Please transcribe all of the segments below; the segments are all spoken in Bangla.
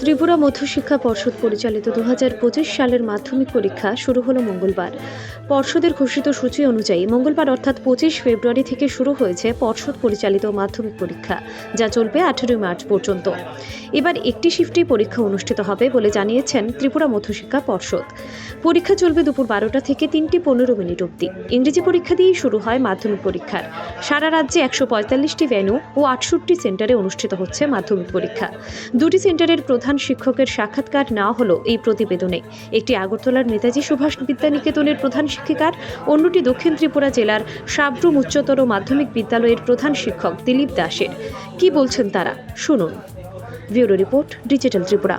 ত্রিপুরা মধ্যশিক্ষা পর্ষদ পরিচালিত দু হাজার পঁচিশ সালের মাধ্যমিক পরীক্ষা শুরু হলো মঙ্গলবার। পর্ষদের ঘোষিত সূচি অনুযায়ী মঙ্গলবার অর্থাৎ পঁচিশ ফেব্রুয়ারি থেকে শুরু হয়েছে পর্ষদ পরিচালিত মাধ্যমিক পরীক্ষা, যা চলবে আঠেরোই মার্চ পর্যন্ত। এবার একটি শিফটে পরীক্ষা অনুষ্ঠিত হবে বলে জানিয়েছেন ত্রিপুরা মধ্যশিক্ষা পর্ষদ। পরীক্ষা চলবে দুপুর বারোটা থেকে তিনটি পনেরো মিনিট অবধি। ইংরেজি পরীক্ষা দিয়েই শুরু হয় মাধ্যমিক পরীক্ষার। সারা রাজ্যে একশো পঁয়তাল্লিশটি ভেন্যু ও আটষট্টি সেন্টারে অনুষ্ঠিত হচ্ছে মাধ্যমিক পরীক্ষা। দুটি সেন্টারের প্রধান শিক্ষকের সাক্ষাৎকার না হলো এই প্রতিবেদনে। একটি আগরতলার নেতাজি সুভাষ বিদ্যানিকেতনের প্রধান শিক্ষিকার, অন্যটি দক্ষিণ ত্রিপুরা জেলার সাবরুম উচ্চতর মাধ্যমিক বিদ্যালয়ের প্রধান শিক্ষক দিলীপ দাসের। কি বলছেন তারা? শুনুন। Bureau report, digital Tripura.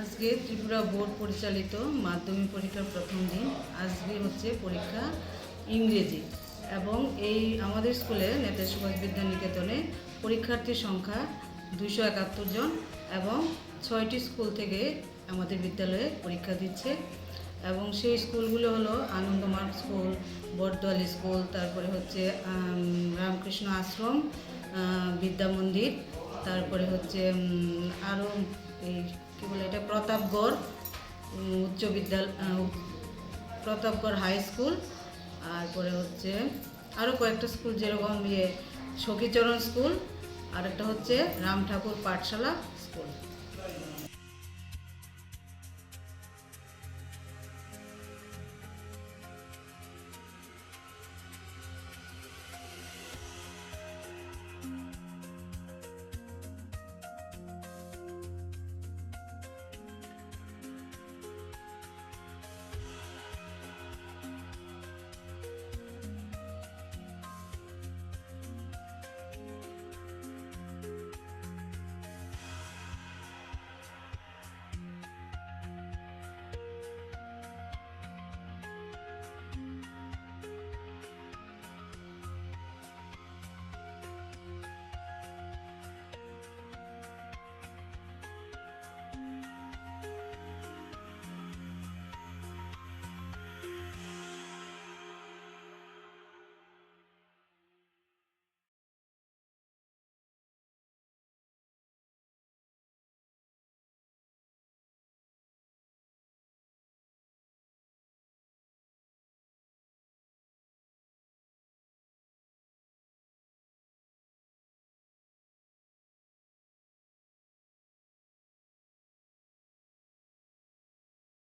আজকে ত্রিপুরা বোর্ড পরিচালিত মাধ্যমিক পরীক্ষার প্রথম দিন। আজকে হচ্ছে পরীক্ষা ইংরেজি। এবং এই আমাদের স্কুলে নেতাজি সুভাষ বিদ্যানিকেতনে পরীক্ষার্থীর সংখ্যা দুইশো একাত্তর জন এবং ছয়টি স্কুল থেকে আমাদের বিদ্যালয়ে পরীক্ষা দিচ্ছে। এবং সেই স্কুলগুলো হলো আনন্দমার্গ স্কুল, বটদোয়ালি স্কুল, তারপরে হচ্ছে রামকৃষ্ণ আশ্রম বিদ্যা মন্দির, তারপরে হচ্ছে আরও এই কী বলে এটা, প্রতাপগড় উচ্চ বিদ্যালয় প্রতাপগড় হাই স্কুল তারপরে হচ্ছে আরও কয়েকটা স্কুল, যেরকম ইয়ে সখীচরণ স্কুল আর একটা হচ্ছে রাম ঠাকুর পাঠশালা স্কুল।